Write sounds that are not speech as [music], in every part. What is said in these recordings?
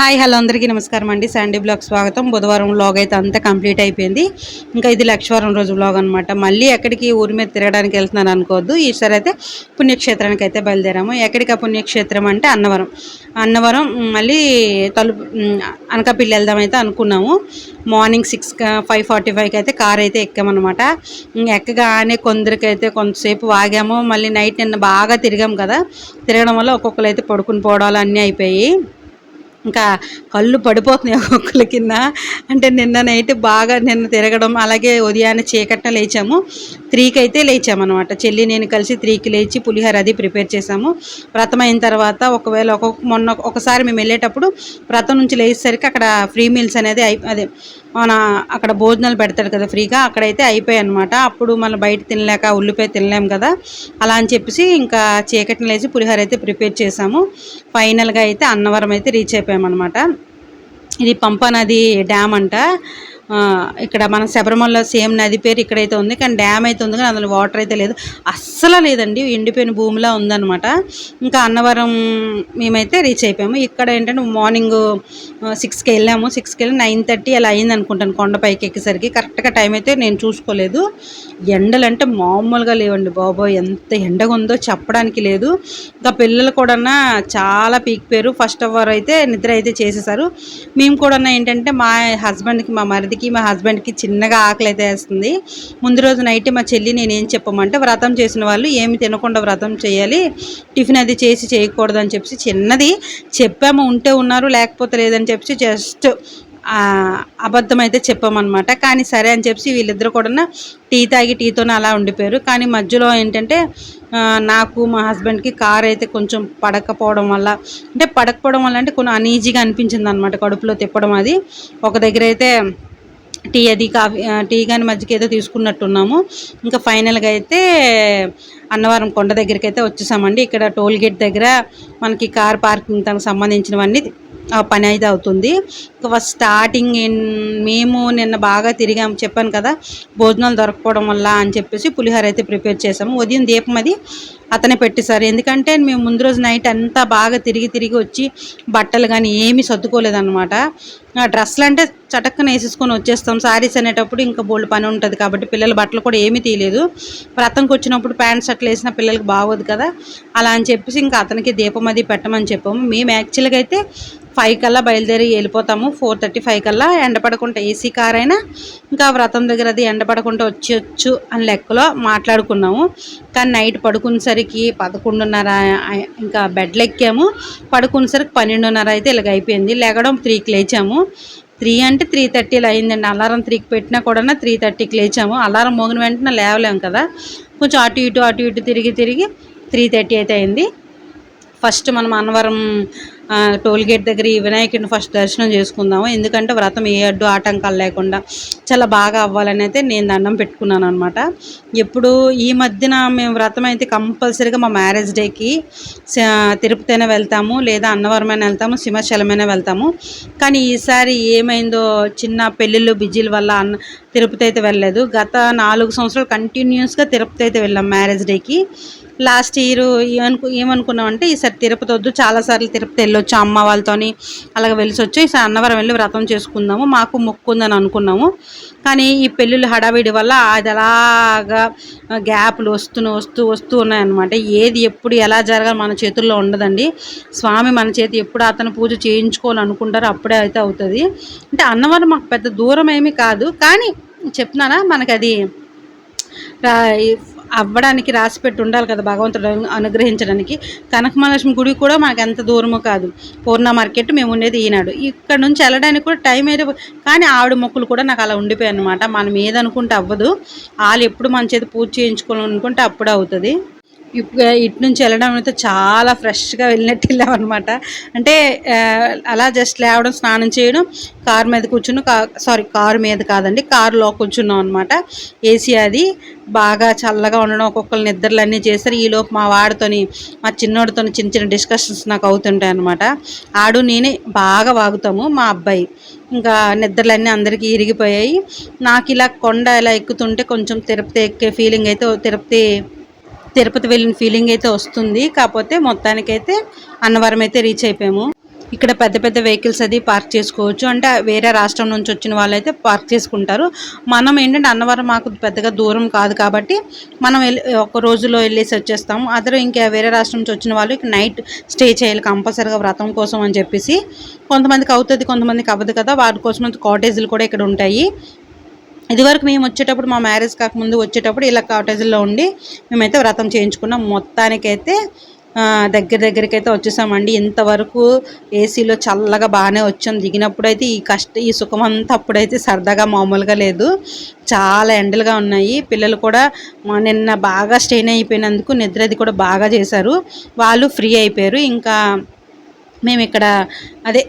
Hi hello అందరికీ నమస్కారం అండి. శాండీ బ్లాగ్ స్వాగతం. బుధవారం వ్లాగ్ అయితే అంతా కంప్లీట్ అయిపోయింది. ఇంకా ఇది లక్షవారం రోజు వ్లాగ్ అనమాట మళ్ళీ ఎక్కడికి ఊరి మీద తిరగడానికి వెళ్తున్నాను అనుకోవద్దు. ఈసారి అయితే పుణ్యక్షేత్రానికి అయితే బయలుదేరాము. ఎక్కడికి ఆ పుణ్యక్షేత్రం అంటే అన్నవరం. అన్నవరం మళ్ళీ తలుపు అనకాపల్లి వెళ్దామైతే అనుకున్నాము. మార్నింగ్ సిక్స్ ఫైవ్ ఫార్టీ ఫైవ్కి అయితే కార్ అయితే ఎక్కామన్నమాట. ఎక్కగానే కొందరికైతే కొంతసేపు వాగాము. మళ్ళీ నైట్ నిన్న బాగా తిరిగాము కదా. తిరగడం వల్ల ఒక్కొక్కరు అయితే పడుకుని పోవడాలు అన్నీ అయిపోయి ఇంకా కళ్ళు పడిపోతున్నాయి ఒక్కొక్కరి కింద. అంటే నిన్న నైట్ బాగా నిన్న తిరగడం అలాగే ఉదయాన్నే చీకట్న లేచాము. త్రీకి అయితే లేచామన్నమాట. చెల్లి నేను కలిసి త్రీకి లేచి పులిహోర అది ప్రిపేర్ చేసాము వ్రతం అయిన తర్వాత ఒకవేళ ఒక్కొక్క మొన్న ఒకసారి మేము వెళ్ళేటప్పుడు వ్రతం నుంచి లేచేసరికి అక్కడ ఫ్రీ మీల్స్ అనేది అదే మన అక్కడ భోజనాలు పెడతాడు కదా ఫ్రీగా అక్కడైతే అయిపోయాయి అనమాట అప్పుడు మనం బయట తినలేక ఉల్లిపాయ తినలేం కదా. అలా అని చెప్పేసి ఇంకా చీకటిని లేచి పులిహోర అయితే ప్రిపేర్ చేసాము ఫైనల్గా అయితే అన్నవరం అయితే రీచ్ అయిపోయామన్నమాట. ఇది పంపనది డ్యామ్ అంట. ఇక్కడ మన శబరిమలలో సేమ్ నది పేరు ఇక్కడైతే ఉంది కానీ డ్యామ్ అయితే ఉంది కానీ అందులో వాటర్ అయితే లేదు. అస్సలు లేదండి ఎండిపోయిన భూమిలా ఉందన్నమాట. ఇంకా అన్నవరం మేమైతే రీచ్ అయిపోయాము. ఇక్కడ ఏంటంటే మార్నింగ్ సిక్స్కి వెళ్ళాము. సిక్స్కి వెళ్ళి నైన్ థర్టీ అలా అయింది అనుకుంటాను కొండపైకి ఎక్కేసరికి. కరెక్ట్గా టైం అయితే నేను చూసుకోలేదు. ఎండలంటే మామూలుగా లేవండి బాబోయ్ ఎంత ఎండగా ఉందో చెప్పడానికి లేదు. ఇంకా పిల్లలు కూడా చాలా పీక్ పేరు. ఫస్ట్ అవర్ అయితే నిద్ర అయితే చేసేసారు. మేము కూడా ఏంటంటే మా హస్బెండ్కి మా మరిది మరిదికి మా హస్బెండ్కి చిన్నగా ఆకలి అయితే వేస్తుంది. ముందు రోజు నైట్ మా చెల్లి నేనేం చెప్పమంటే వ్రతం చేసిన వాళ్ళు ఏమి తినకుండా వ్రతం చేయాలి. టిఫిన్ అది చేసి చేయకూడదు అని చెప్పి చిన్నది చెప్పాము. ఉంటే ఉన్నారు లేకపోతే లేదని చెప్పి జస్ట్ అబద్ధం అయితే చెప్పామన్నమాట. కానీ సరే అని చెప్పి వీళ్ళిద్దరు కూడా టీ తాగి టీతోనే అలా ఉండిపోయారు. కానీ మధ్యలో ఏంటంటే నాకు మా హస్బెండ్కి కార్ అయితే కొంచెం పడకపోవడం వల్ల అంటే పడకపోవడం వల్ల అంటే కొన్ని అనీజీగా అనిపించింది అనమాట కడుపులో తిప్పడం అది. ఒక దగ్గర అయితే టీ అది కాఫీ టీ కానీ మజ్జిగ ఏదో తీసుకున్నట్టున్నాము. ఇంకా ఫైనల్గా అయితే అన్నవరం కొండ దగ్గరికి అయితే వచ్చేసామండి. ఇక్కడ టోల్ గేట్ దగ్గర మనకి కార్ పార్కింగ్ తనకు సంబంధించినవన్నీ ఆ పని అయితే అవుతుంది. ఫస్ట్ స్టార్టింగ్ మేము నిన్న బాగా తిరిగాము చెప్పాను కదా భోజనాలు దొరకపోవడం వల్ల అని చెప్పేసి పులిహోర అయితే ప్రిపేర్ చేసాము ఉదయం దీపం అది అతనే పెట్టేశారు. ఎందుకంటే మేము ముందు రోజు నైట్ అంతా బాగా తిరిగి తిరిగి వచ్చి బట్టలు కానీ ఏమీ సర్దుకోలేదన్నమాట. ఆ డ్రెస్సులు అంటే చటక్కన వేసేసుకొని వచ్చేస్తాం. శారీస్ అనేటప్పుడు ఇంకా బోల్డ్ పని ఉంటుంది కాబట్టి పిల్లల బట్టలు కూడా ఏమీ తీయలేదు. వ్రతంకి వచ్చినప్పుడు ప్యాంట్ షర్ట్లు వేసిన పిల్లలకి బాగోదు కదా. అలా అని చెప్పేసి ఇంకా అతనికి దీపం అది పెట్టమని చెప్పాము. మేము యాక్చువల్గా అయితే ఫైవ్ కల్లా బయలుదేరి వెళ్ళిపోతాము. ఫోర్ థర్టీ ఫైవ్ కల్లా ఎండపడకుండా ఏసీ కార్ అయినా ఇంకా వ్రతం దగ్గర అది ఎండపడకుండా వచ్చేయచ్చు అని లెక్కలో మాట్లాడుకున్నాము. కానీ నైట్ పడుకునేసరికి పదకొండున్నర ఇంకా బెడ్లు ఎక్కాము పడుకునేసరికి పన్నెండున్నర అయితే ఇలాగ అయిపోయింది. లేగడం త్రీకి లేచాము. త్రీ అంటే త్రీ థర్టీలో అయిందండి. అలారం త్రీకి పెట్టినా కూడా త్రీ థర్టీకి లేచాము. అలారం మోగిన వెంటనే లేవలేము కదా. కొంచెం అటు ఇటు అటు ఇటు తిరిగి తిరిగి త్రీ థర్టీ అయితే అయింది. ఫస్ట్ మనం అన్నవరం టోల్గేట్ దగ్గర ఈ వినాయకుడిని ఫస్ట్ దర్శనం చేసుకుందాము. ఎందుకంటే వ్రతం ఏ అడ్డు ఆటంకాలు లేకుండా చాలా బాగా అవ్వాలని అయితే నేను దండం పెట్టుకున్నాను అనమాట ఎప్పుడు ఈ మధ్యన మేము వ్రతం అయితే కంపల్సరీగా మా మ్యారేజ్ డేకి తిరుపతినే వెళ్తాము లేదా అన్నవరమైనా వెళ్తాము సింహాచలమైనా వెళ్తాము. కానీ ఈసారి ఏమైందో చిన్న పెళ్ళిళ్ళు బిజీల వల్ల అన్న తిరుపతి అయితే వెళ్ళలేదు. గత నాలుగు సంవత్సరాలు కంటిన్యూస్గా తిరుపతి అయితే వెళ్ళాం మ్యారేజ్ డేకి. లాస్ట్ ఇయర్ ఏమనుకు ఏమనుకున్నామంటే ఈసారి తిరుపతి వద్దు చాలాసార్లు తిరుపతి వెళ్ళొచ్చు అమ్మ వాళ్ళతోని అలాగ వెళ్ళొచ్చు ఈసారి అన్నవరం వెళ్ళి వ్రతం చేసుకుందాము మాకు మొక్కు ఉందని అనుకున్నాము. కానీ ఈ పెళ్ళిళ్ళు హడావిడి వల్ల అది అలాగా గ్యాప్లు వస్తూ వస్తూ వస్తూ ఉన్నాయన్నమాట. ఏది ఎప్పుడు ఎలా జరగాలి మన చేతుల్లో ఉండదండి. స్వామి మన చేతి ఎప్పుడు అతను పూజ చేయించుకోవాలనుకుంటారో అప్పుడే అయితే అవుతుంది. అంటే అన్నవరం మాకు పెద్ద దూరం ఏమీ కాదు. కానీ చెప్తున్నానా? మనకి అది అవ్వడానికి రాసి పెట్టి ఉండాలి కదా భగవంతుడు అనుగ్రహించడానికి అనుగ్రహించడానికి. కనకమహాలక్ష్మి గుడి కూడా మనకు ఎంత దూరమో కాదు. పూర్ణ మార్కెట్ మేము ఉండేది ఈనాడు. ఇక్కడ నుంచి వెళ్ళడానికి కూడా టైం అయితే కానీ ఆవిడ మొక్కులు కూడా నాకు అలా ఉండిపోయాయి అనమాట మనం ఏదనుకుంటే అవ్వదు. వాళ్ళు ఎప్పుడు మన చేతి పూజ చేయించుకోవాలనుకుంటే అప్పుడే అవుతుంది. ఇటు నుంచి వెళ్ళడం అయితే చాలా ఫ్రెష్గా వెళ్ళినట్టు వెళ్ళామన్నమాట అంటే అలా జస్ట్ లేవడం స్నానం చేయడం కార్ మీద కూర్చుని కా సారీ కారు మీద కాదండి కారులో కూర్చున్నాం అనమాట ఏసీ అది. బాగా చల్లగా ఉండడం ఒక్కొక్కరు నిద్రలు అన్నీ చేస్తారు. ఈలోపు మా వాడితోని మా చిన్నోడితో చిన్న చిన్న డిస్కషన్స్ నాకు అవుతుంటాయి అనమాట ఆడు నేనే బాగా వాగుతాము మా అబ్బాయి. ఇంకా నిద్రలన్నీ అందరికీ ఇరిగిపోయాయి. నాకు ఇలా కొండ ఇలా ఎక్కుతుంటే కొంచెం తిరుపతి ఎక్కే ఫీలింగ్ అయితే తిరుపతి తిరుపతి వెళ్ళిన ఫీలింగ్ అయితే వస్తుంది. కాకపోతే మొత్తానికైతే అన్నవరం అయితే రీచ్ అయిపోయాము. ఇక్కడ పెద్ద పెద్ద వెహికల్స్ అది పార్క్ చేసుకోవచ్చు. అంటే వేరే రాష్ట్రం నుంచి వచ్చిన వాళ్ళైతే పార్క్ చేసుకుంటారు. మనం ఏంటంటే అన్నవరం మాకు పెద్దగా దూరం కాదు కాబట్టి మనం వెళ్ళి ఒక రోజులో వెళ్ళేసి వచ్చేస్తాము. అదర్ ఇంకా వేరే రాష్ట్రం నుంచి వచ్చిన వాళ్ళు నైట్ స్టే చేయాలి కంపల్సరీగా వ్రతం కోసం అని చెప్పేసి కొంతమందికి అవుతుంది కొంతమందికి అవ్వదు కదా. వాటి కోసం కాటేజీలు కూడా ఇక్కడ ఉంటాయి. ఇదివరకు మేము వచ్చేటప్పుడు మా మ్యారేజ్ కాకముందు వచ్చేటప్పుడు ఇలా కాటేజ్లో ఉండి మేమైతే వ్రతం చేయించుకున్నాం. మొత్తానికైతే దగ్గర దగ్గరికి అయితే వచ్చేసామండి. ఇంతవరకు ఏసీలో చల్లగా బాగానే వచ్చాం. దిగినప్పుడు అయితే ఈ కష్ట ఈ సుఖం అంతా అప్పుడైతే సరదాగా మామూలుగా లేదు. చాలా ఎండలుగా ఉన్నాయి. పిల్లలు కూడా నిన్న బాగా స్ట్రెయిన్ అయిపోయినందుకు నిద్ర అది కూడా బాగా చేశారు. వాళ్ళు ఫ్రీ అయిపోయారు. ఇంకా మేము ఇక్కడ అదే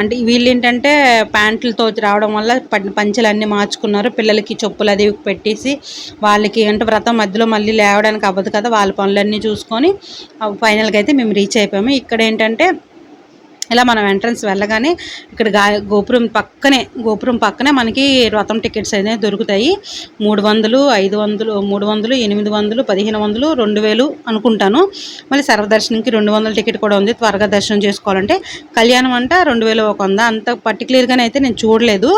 అంటే వీళ్ళు ఏంటంటే ప్యాంట్లతో రావడం వల్ల పంచలు అన్నీ మార్చుకున్నారు. పిల్లలకి చెప్పులు అది పెట్టేసి వాళ్ళకి అంటే వ్రతం మధ్యలో మళ్ళీ లేవడానికి అవ్వదు కదా వాళ్ళ పనులన్నీ చూసుకొని ఫైనల్గా అయితే మేము రీచ్ అయిపోయాము. ఇక్కడ ఏంటంటే ఇలా మనం ఎంట్రన్స్ వెళ్ళగానే ఇక్కడ గా గోపురం పక్కనే గోపురం పక్కనే మనకి రథం టికెట్స్ అనేవి దొరుకుతాయి. మూడు వందలు ఐదు వందలు మూడు వందలు ఎనిమిది వందలు పదిహేను వందలు రెండు వేలు అనుకుంటాను. మళ్ళీ సర్వదర్శనంకి రెండు వందల టికెట్ కూడా ఉంది. త్వరగా దర్శనం చేసుకోవాలంటే కళ్యాణం అంట రెండు వేలు ఒక వంద. అంత పర్టికులర్గానే అయితే నేను చూడలేదు.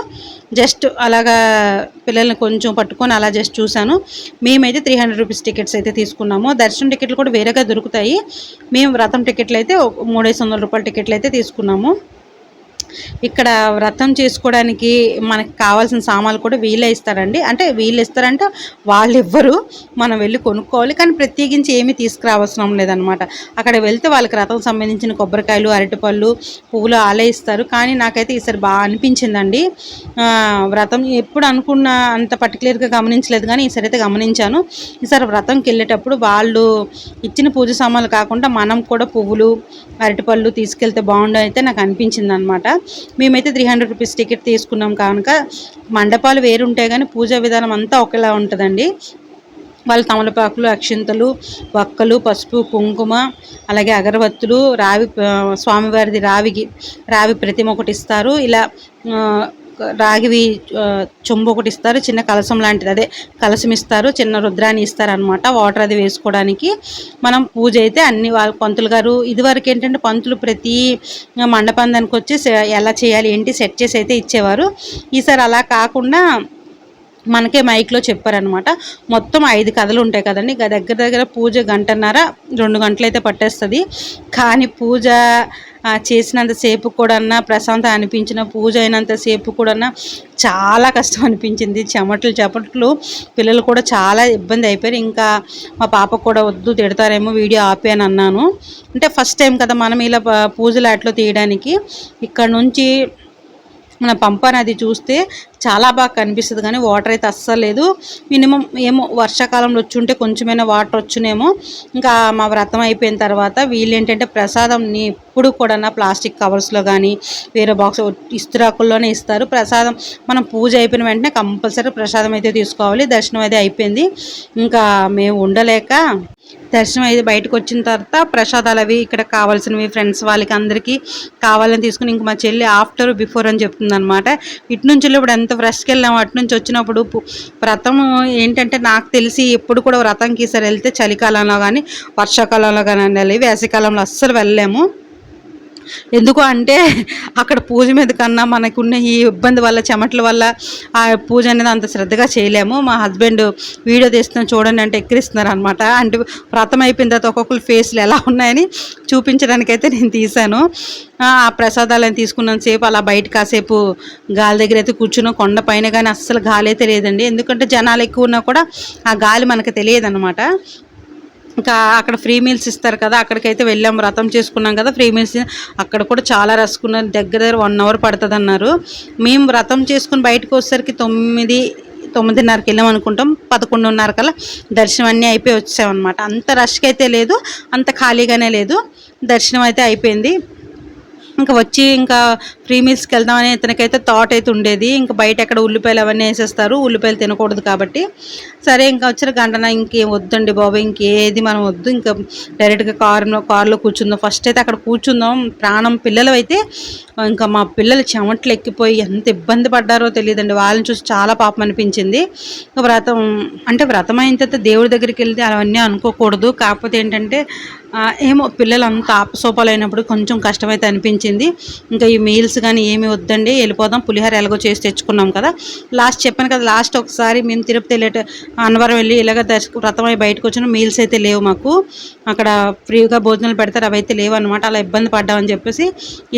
జస్ట్ అలాగా పిల్లల్ని కొంచెం పట్టుకొని అలా జస్ట్ చూశాను. మేమైతే త్రీ హండ్రెడ్ రూపీస్ టికెట్స్ అయితే తీసుకున్నాము. దర్శనం టికెట్లు కూడా వేరేగా దొరుకుతాయి. మేము రథం టికెట్లు అయితే ఒక మూడేసి వందల రూపాయల టికెట్లు అయితే తీసుకున్నాము. ఇక్కడ వ్రతం చేసుకోవడానికి మనకి కావాల్సిన సామాన్లు కూడా వీళ్ళే ఇస్తారండి. అంటే వీళ్ళు ఇస్తారంటే వాళ్ళు ఇవ్వరు మనం వెళ్ళి కొనుక్కోవాలి. కానీ ప్రత్యేకించి ఏమీ తీసుకురావాల్సిన లేదనమాట అక్కడ వెళ్తే వాళ్ళకి వ్రతం సంబంధించిన కొబ్బరికాయలు అరటిపళ్ళు పువ్వులు ఆలే ఇస్తారు. కానీ నాకైతే ఈసారి బాగా అనిపించిందండి. వ్రతం ఎప్పుడు అనుకున్న అంత పర్టికులర్గా గమనించలేదు. కానీ ఈసారి అయితే గమనించాను. ఈసారి వ్రతంకి వెళ్ళేటప్పుడు వాళ్ళు ఇచ్చిన పూజ సామాన్లు కాకుండా మనం కూడా పువ్వులు అరటిపళ్ళు తీసుకెళ్తే బాగుండు అయితే నాకు అనిపించింది అనమాట మేమైతే త్రీ హండ్రెడ్ రూపీస్ టికెట్ తీసుకున్నాం కనుక మండపాలు వేరు ఉంటాయి కానీ పూజా విధానం అంతా ఒకేలా ఉంటుందండి. వాళ్ళు తమలపాకులు అక్షింతలు వక్కలు పసుపు కుంకుమ అలాగే అగరబత్తులు రావి స్వామివారిది రావికి రావి ప్రతిమ ఒకటి ఇస్తారు. ఇలా రాగివి చెంబు ఒకటి ఇస్తారు చిన్న కలసం లాంటిది. అదే కలసం ఇస్తారు చిన్న రుద్రాన్ని ఇస్తారు అనమాట వాటర్ అది వేసుకోవడానికి. మనం పూజ అయితే అన్ని వాళ్ళ పంతులు గారు ఇదివరకు ఏంటంటే పంతులు ప్రతి మండపందానికి వచ్చి ఎలా చేయాలి ఏంటి సెట్ చేసి అయితే ఇచ్చేవారు. ఈసారి అలా కాకుండా మనకే మైక్లో చెప్పారనమాట మొత్తం ఐదు కథలు ఉంటాయి కదండి. దగ్గర దగ్గర పూజ గంటన్నర రెండు గంటలు అయితే పట్టేస్తుంది. కానీ పూజ చేసినంతసేపు కూడా ప్రశాంతం అనిపించిన పూజ అయినంతసేపు కూడా చాలా కష్టం అనిపించింది. చెమటలు చెమటలు. పిల్లలు కూడా చాలా ఇబ్బంది అయిపోయారు. ఇంకా మా పాప కూడా వద్దు తిడతారేమో వీడియో ఆపి అని అన్నాను. అంటే ఫస్ట్ టైం కదా మనం ఇలా పూజలు అట్లా తీయడానికి. ఇక్కడ నుంచి మన పంప నది చూస్తే చాలా బాగా కనిపిస్తుంది కానీ వాటర్ అయితే అస్సలు లేదు. మినిమం ఏమో వర్షాకాలంలో వచ్చుంటే కొంచెమైనా వాటర్ వచ్చునేమో. ఇంకా మా వ్రతం అయిపోయిన తర్వాత వీళ్ళు ఏంటంటే ప్రసాదంని ఎప్పుడు కూడా ప్లాస్టిక్ కవర్స్లో కానీ వేరే బాక్స్ ఇస్తురాకుల్లోనే ఇస్తారు. ప్రసాదం మనం పూజ అయిపోయిన వెంటనే కంపల్సరీ ప్రసాదం అయితే తీసుకోవాలి. దర్శనం అయితే అయిపోయింది. ఇంకా మేము ఉండలేక దర్శనం అయితే బయటకు వచ్చిన తర్వాత ప్రసాదాలు అవి ఇక్కడ కావాల్సినవి ఫ్రెండ్స్ వాళ్ళకి అందరికీ కావాలని తీసుకుని ఇంక మా చెల్లి ఆఫ్టర్ బిఫోర్ అని చెప్తుంది అనమాట ఇటు నుంచి ఇప్పుడు ఎంత ఫ్రెష్కి వెళ్ళాము అటు నుంచి వచ్చినప్పుడు వ్రతం ఏంటంటే నాకు తెలిసి ఎప్పుడు కూడా వ్రతంకి ఈసారి వెళ్తే చలికాలంలో కానీ వర్షాకాలంలో కానీ వెళ్ళాలి వేసవికాలంలో అస్సలు వెళ్ళలేము. ఎందుకు అంటే అక్కడ పూజ మీద కన్నా మనకున్న ఈ ఇబ్బంది వల్ల చెమటల వల్ల ఆ పూజ అనేది అంత శ్రద్ధగా చేయలేము. మా హస్బెండ్ వీడియో తీస్తున్నాం చూడండి అంటే ఎక్కిరిస్తున్నారు అనమాట అంటే వ్రతం అయిపోయిన తర్వాత ఒక్కొక్కరు ఫేస్లు ఎలా ఉన్నాయని చూపించడానికైతే నేను తీశాను. ఆ ప్రసాదాలను తీసుకున్నంత సేపు అలా బయట కాసేపు గాలి దగ్గర అయితే కూర్చున్నాం. కొండ పైన కానీ అస్సలు గాలి అయితే లేదండి. ఎందుకంటే జనాలు ఎక్కువ ఉన్నా కూడా ఆ గాలి మనకు తెలియదు అనమాట ఇంకా అక్కడ ఫ్రీ మీల్స్ ఇస్తారు కదా అక్కడికైతే వెళ్ళాం వ్రతం చేసుకున్నాం కదా ఫ్రీ మీల్స్ అక్కడ కూడా చాలా రసుకున్నారు దగ్గర దగ్గర వన్ అవర్ పడుతుంది అన్నారు మేము వ్రతం చేసుకుని బయటకు వచ్చేసరికి తొమ్మిది తొమ్మిదిన్నరకి వెళ్ళాం అనుకుంటాం పదకొండున్నర కల్లా దర్శనం అన్నీ అయిపోయి వచ్చామన్నమాట. అంత రష్గా అయితే లేదు అంత ఖాళీగానే లేదు దర్శనం అయితే అయిపోయింది. ఇంకా వచ్చి ఇంకా ఫ్రీ మీల్స్కి వెళ్దామని ఇతనికైతే థాట్ అయితే ఉండేది. ఇంకా బయట ఎక్కడ ఉల్లిపాయలు అవన్నీ వేసేస్తారు. ఉల్లిపాయలు తినకూడదు కాబట్టి. సరే ఇంకా వచ్చిన గంటన ఇంకేం వద్దండి బాబు ఇంకేది మనం వద్దు. ఇంకా డైరెక్ట్గా కారులో కారులో కూర్చుందాం. ఫస్ట్ అయితే అక్కడ కూర్చుందాం. ప్రాణం పిల్లలు అయితే ఇంకా మా పిల్లలు చెమట్లు ఎక్కిపోయి ఎంత ఇబ్బంది పడ్డారో తెలియదండి. వాళ్ళని చూసి చాలా పాపం అనిపించింది. ఇంకా వ్రతం అంటే వ్రతం అయిన తర్వాత దేవుడి దగ్గరికి వెళ్తే అవన్నీ అనుకోకూడదు. కాకపోతే ఏంటంటే ఏమో పిల్లలు అంత ఆపసోపాలు అయినప్పుడు కొంచెం కష్టమైతే అనిపించింది. ఇంకా ఈ మీల్స్ కానీ ఏమి వద్దండి. వెళ్ళిపోదాం. పులిహోర ఎలాగో చేసి తెచ్చుకున్నాం కదా. లాస్ట్ చెప్పాను కదా లాస్ట్ ఒకసారి మేము తిరుపతి వెళ్ళేట అన్నవరం వెళ్ళి ఇలాగ దర్శకు వ్రతం అయి బయటకు వచ్చిన మీల్స్ అయితే లేవు మాకు. అక్కడ ఫ్రీగా భోజనాలు పెడతారు. అవి అయితే లేవు అనమాట అలా ఇబ్బంది పడ్డామని చెప్పేసి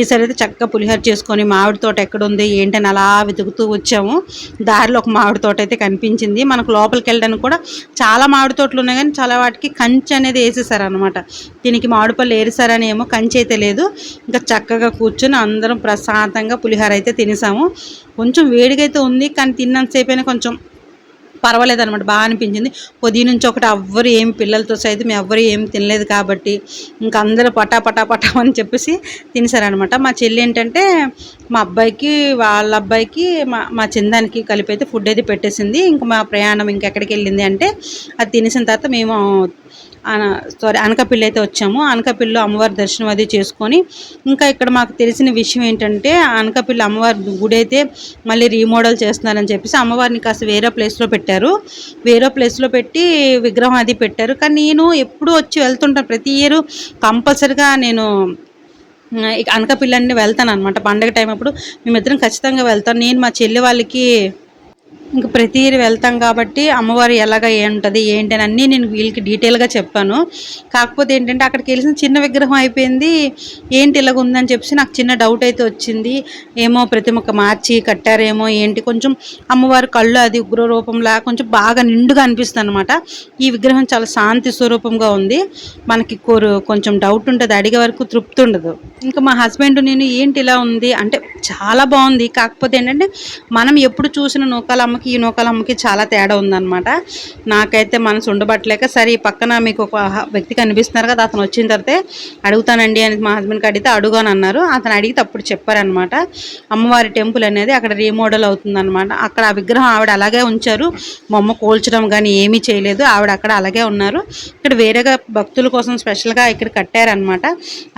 ఈసారి అయితే చక్కగా పులిహోర చేసుకొని మామిడి తోట ఎక్కడ ఉంది ఏంటని అలా వెతుకుతూ వచ్చాము. దారిలో ఒక మామిడి తోట అయితే కనిపించింది. మనకు లోపలికి వెళ్ళడానికి కూడా చాలా మామిడి తోటలు ఉన్నాయి కానీ చాలా వాటికి కంచి అనేది వేసేసారు అనమాట దీనికి మామిడి పళ్ళు ఏరిసారని ఏమో కంచి అయితే లేదు. ఇంకా చక్కగా కూర్చొని అందరం ప్రశాంతంగా పులిహోర అయితే తినేసాము. కొంచెం వేడిగా అయితే ఉంది కానీ తిన్నంతసేపు అయినా కొంచెం పర్వాలేదు అనమాట బాగా అనిపించింది. ఉదయం నుంచి ఒకటి ఎవ్వరు ఏం పిల్లలతో సైతం ఎవ్వరు ఏం తినలేదు కాబట్టి ఇంకా అందరూ పటా పటా పటా [laughs] అని చెప్పేసి తినేసారనమాట మా చెల్లి ఏంటంటే మా అబ్బాయికి వాళ్ళ అబ్బాయికి మా మా చిందానికి కలిపి అయితే ఫుడ్ అయితే పెట్టేసింది. ఇంకా మా ప్రయాణం ఇంకెక్కడికి వెళ్ళింది అంటే అది తినేసిన తర్వాత మేము సారీ అనకాపల్లి అయితే వచ్చాము. అనకాపల్లిలో అమ్మవారి దర్శనం అది చేసుకొని ఇంకా ఇక్కడ మాకు తెలిసిన విషయం ఏంటంటే అనకాపల్లి అమ్మవారి గుడి అయితే మళ్ళీ రీమోడల్ చేస్తున్నారని చెప్పేసి అమ్మవారిని కాస్త వేరే ప్లేస్లో పెట్టారు. వేరే ప్లేస్లో పెట్టి విగ్రహం అది పెట్టారు. కానీ నేను ఎప్పుడు వచ్చి వెళ్తుంటాను ప్రతి ఇయర్ కంపల్సరిగా నేను అనకపిల్లని అనకాపల్లి వెళ్తాను అనమాట పండగ టైం అప్పుడు మేమిద్దరం ఖచ్చితంగా వెళ్తాం. నేను మా చెల్లి వాళ్ళకి ఇంక ప్రతి ఇయర్ వెళ్తాం కాబట్టి అమ్మవారు ఎలాగ ఉంటుంది ఏంటి అని అన్నీ నేను వీళ్ళకి డీటెయిల్గా చెప్పాను. కాకపోతే ఏంటంటే అక్కడికి వెళ్ళిన చిన్న విగ్రహం అయిపోయింది ఏంటి ఇలాగ ఉందని చెప్పేసి నాకు చిన్న డౌట్ అయితే వచ్చింది. ఏమో ప్రతిమొక్క మార్చి కట్టారేమో ఏంటి కొంచెం అమ్మవారి కళ్ళు అది ఉగ్ర రూపంలా కొంచెం బాగా నిండుగా అనిపిస్తుంది అనమాట ఈ విగ్రహం చాలా శాంతి స్వరూపంగా ఉంది. మనకి కోరు కొంచెం డౌట్ ఉంటుంది అడిగే వరకు తృప్తి ఉండదు. ఇంకా మా హస్బెండ్ నేను ఏంటి ఇలా ఉంది అంటే చాలా బాగుంది. కాకపోతే ఏంటంటే మనం ఎప్పుడు చూసిన నూకాల అమ్మకి ఈ నూకాల చాలా తేడా ఉందన్నమాట. నాకైతే మనసు ఉండబట్టలేక సరే పక్కన మీకు ఒక వ్యక్తి కనిపిస్తున్నారు కదా అతను వచ్చిన తర్వాత అడుగుతానండి అని మా హస్బెండ్కి అడిగితే అడుగాను అన్నారు. అతను అడిగితే అప్పుడు చెప్పారనమాట అమ్మవారి టెంపుల్ అనేది అక్కడ రీమోడల్ అవుతుందన్నమాట. అక్కడ ఆ విగ్రహం ఆవిడ అలాగే ఉంచారు. బొమ్మ కోల్చడం కానీ ఏమీ చేయలేదు. ఆవిడ అక్కడ అలాగే ఉన్నారు. ఇక్కడ వేరేగా భక్తుల కోసం స్పెషల్గా ఇక్కడ కట్టారనమాట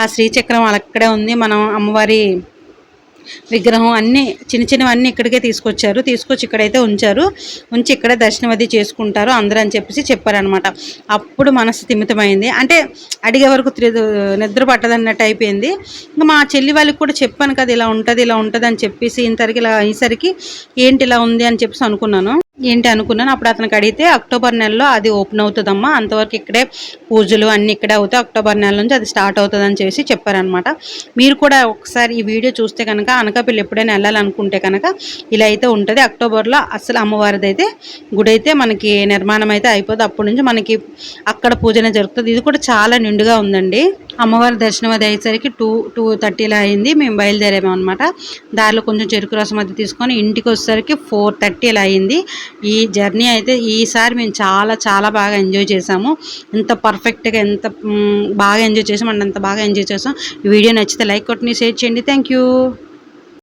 ఆ శ్రీచక్రం అక్కడే ఉంది. మనం అమ్మవారి విగ్రహం అన్నీ చిన్న చిన్నవన్నీ ఇక్కడికే తీసుకొచ్చారు. తీసుకొచ్చి ఇక్కడైతే ఉంచారు. ఉంచి ఇక్కడే దర్శనం అది చేసుకుంటారు. అందరూ అని చెప్పేసి చెప్పారనమాట అప్పుడు మనసు తిమితమైంది. అంటే అడిగే వరకు త్రి- నిద్ర పట్టదన్నట్టు అయిపోయింది. ఇంకా మా చెల్లి వాళ్ళకి కూడా చెప్పాను కదా ఇలా ఉంటుంది ఇలా ఉంటుంది అని చెప్పేసి ఇంతరికి ఇలా అయ్యేసరికి ఏంటి ఇలా ఉంది అని చెప్పేసి అనుకున్నాను. ఏంటి అనుకున్నాను. అప్పుడు అతనికి అడిగితే అక్టోబర్ నెలలో అది ఓపెన్ అవుతుందమ్మా. అంతవరకు ఇక్కడే పూజలు అన్ని ఇక్కడే అవుతాయి. అక్టోబర్ నెల నుంచి అది స్టార్ట్ అవుతుందని చెప్పేసి చెప్పారనమాట మీరు కూడా ఒకసారి ఈ వీడియో చూస్తే కనుక అనకాపల్లి ఎప్పుడైనా వెళ్ళాలనుకుంటే కనుక ఇలా అయితే ఉంటుంది. అక్టోబర్లో అసలు అమ్మవారిది అయితే గుడి అయితే మనకి నిర్మాణం అయితే అయిపోతుంది అప్పటి నుంచి మనకి అక్కడ పూజనే జరుగుతుంది. ఇది కూడా చాలా నిండుగా ఉందండి. అమ్మవారి దర్శనం అది అయ్యేసరికి టూ టూ థర్టీలో అయింది. మేము బయలుదేరాము అనమాట దారిలో కొంచెం చెరుకు రసం అది తీసుకొని ఇంటికి వచ్చేసరికి ఫోర్ థర్టీలో అయింది. ఈ జర్నీ అయితే ఈసారి మేము చాలా చాలా బాగా ఎంజాయ్ చేసాము ఎంత పర్ఫెక్ట్గా ఎంత బాగా ఎంజాయ్ చేసాం అండ్ అంత బాగా ఎంజాయ్ చేసాం. ఈ వీడియో నచ్చితే లైక్ కొట్టి షేర్ చేయండి. Thank you.